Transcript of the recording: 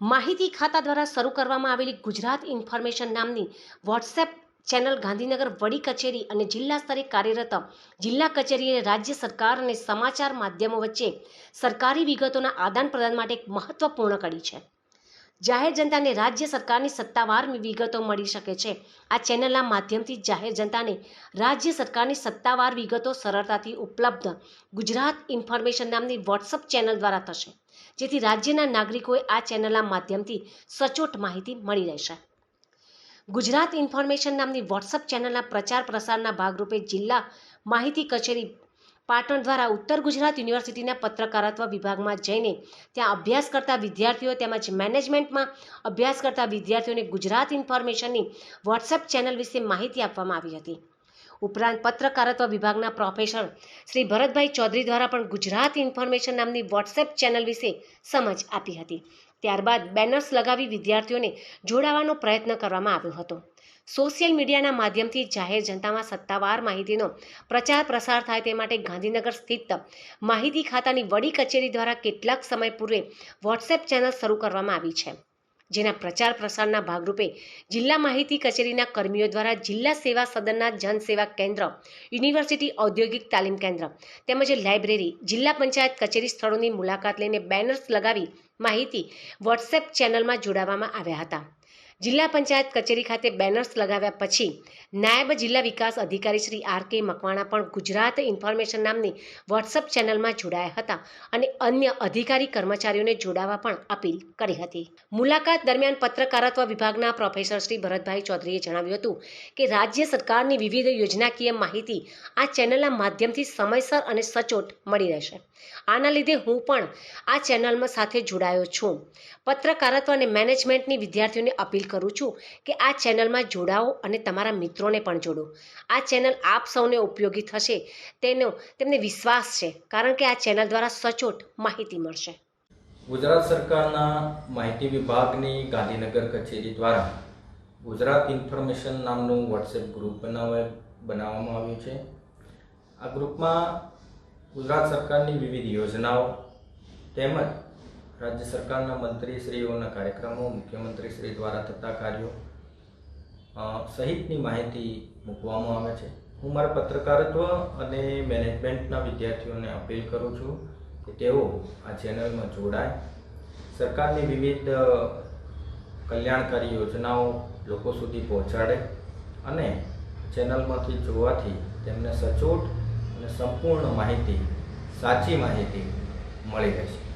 માહિતી ખાતા દ્વારા શરૂ કરવામાં આવેલી ગુજરાત ઇન્ફોર્મેશન નામની વોટ્સએપ ચેનલ ગાંધીનગર વડી કચેરી અને જિલ્લા સ્તરે કાર્યરત જિલ્લા કચેરીએ રાજ્ય સરકાર અને સમાચાર માધ્યમો વચ્ચે સરકારી વિગતોના આદાન પ્રદાન માટે એક મહત્વપૂર્ણ કડી છે. જાહેર જનતાને રાજ્ય સરકારની સત્તાવાર વિગતો મળી શકે છે. આ ચેનલના માધ્યમથી જાહેર જનતાને રાજ્ય સરકારની સત્તાવાર વિગતો સરળતાથી ઉપલબ્ધ ગુજરાત ઇન્ફોર્મેશન નામની વોટ્સઅપ ચેનલ દ્વારા થશે. જેથી રાજ્યના નાગરિકોએ આ ચેનલના માધ્યમથી સચોટ માહિતી મળી રહેશે. ગુજરાત ઇન્ફોર્મેશન નામની વોટ્સઅપ ચેનલના પ્રચાર પ્રસારના ભાગરૂપે જિલ્લા માહિતી કચેરી પાટણ દ્વારા ઉત્તર ગુજરાત યુનિવર્સિટીના પત્રકારત્વ વિભાગમાં જઈને ત્યાં અભ્યાસ કરતા વિદ્યાર્થીઓ તેમજ મેનેજમેન્ટમાં અભ્યાસ કરતા વિદ્યાર્થીઓને ગુજરાત ઇન્ફોર્મેશનની વોટ્સએપ ચેનલ વિશે માહિતી આપવામાં આવી હતી. ઉપરાંત પત્રકારત્વ વિભાગના પ્રોફેસર શ્રી ભરતભાઈ ચૌધરી દ્વારા પણ ગુજરાત ઇન્ફોર્મેશન નામની વોટ્સએપ ચેનલ વિશે સમજ આપી હતી. ત્યારબાદ બેનર્સ લગાવી વિદ્યાર્થીઓને જોડાવાનો પ્રયત્ન કરવામાં આવ્યો હતો. સોશિયલ મીડિયાના માધ્યમથી જાહેર જનતામાં સત્તાવાર માહિતીનો પ્રચાર પ્રસાર થાય તે માટે ગાંધીનગર સ્થિત માહિતી ખાતાની વડી કચેરી દ્વારા કેટલાક સમય પૂર્વે વોટ્સએપ ચેનલ શરૂ કરવામાં આવી છે. જેના પ્રચાર પ્રસારના ભાગરૂપે જિલ્લા માહિતી કચેરીના કર્મીઓ દ્વારા જિલ્લા સેવા સદનના જનસેવા કેન્દ્ર, યુનિવર્સિટી ઔદ્યોગિક તાલીમ કેન્દ્ર તેમજ લાઇબ્રેરી, જિલ્લા પંચાયત કચેરી સ્થળોની મુલાકાત લઈને બેનર્સ લગાવી માહિતી વોટ્સએપ ચેનલમાં જોડાવામાં આવ્યા હતા. જિલ્લા પંચાયત કચેરી ખાતે બેનર્સ લગાવ્યા પછી નાયબ જિલ્લા વિકાસ અધિકારી શ્રી આર કે મકવાણા પણ ગુજરાત ઇન્ફોર્મેશન નામની વોટ્સઅપ ચેનલમાં જોડાયા હતા અને અન્ય અધિકારી કર્મચારીઓને જોડાવા પણ અપીલ કરી હતી. મુલાકાત દરમિયાન પત્રકારત્વ વિભાગના પ્રોફેસર શ્રી ભરતભાઈ ચૌધરીએ જણાવ્યું હતું કે, રાજ્ય સરકારની વિવિધ યોજનાકીય માહિતી આ ચેનલના માધ્યમથી સમયસર અને સચોટ મળી રહેશે. આના લીધે હું પણ આ ચેનલમાં સાથે જોડાયો છું. પત્રકારત્વ અને મેનેજમેન્ટની વિદ્યાર્થીઓને અપીલ કરું છું કે આ ચેનલમાં જોડાઓ અને તમારા મિત્રોને પણ જોડો. આ ચેનલ આપ સૌને ઉપયોગી થશે તેનો, તેમને વિશ્વાસ છે કારણ કે આ ચેનલ દ્વારા સચોટ માહિતી મળશે. ગુજરાત સરકારના માહિતી વિભાગની ગાંધીનગર કચેરી દ્વારા ગુજરાત ઇન્ફોર્મેશન નામનું વોટ્સએપ ગ્રુપ બનાવે, બનાવવામાં આવ્યું છે. આ ગ્રુપમાં ગુજરાત સરકારની વિવિધ યોજનાઓ તેમજ રાજ્ય સરકારના મંત્રીશ્રીઓના કાર્યક્રમો મુખ્યમંત્રીશ્રી દ્વારા થતા કાર્યો સહિતની માહિતી મૂકવામાં આવે છે. હું મારા પત્રકારત્વ અને મેનેજમેન્ટના વિદ્યાર્થીઓને અપીલ કરું છું કે તેઓ આ ચેનલમાં જોડાય. સરકારની વિવિધ કલ્યાણકારી યોજનાઓ લોકો સુધી પહોંચાડે અને ચેનલમાંથી જોવાથી તેમને સચોટ અને સંપૂર્ણ માહિતી, સાચી માહિતી મળી રહેશે.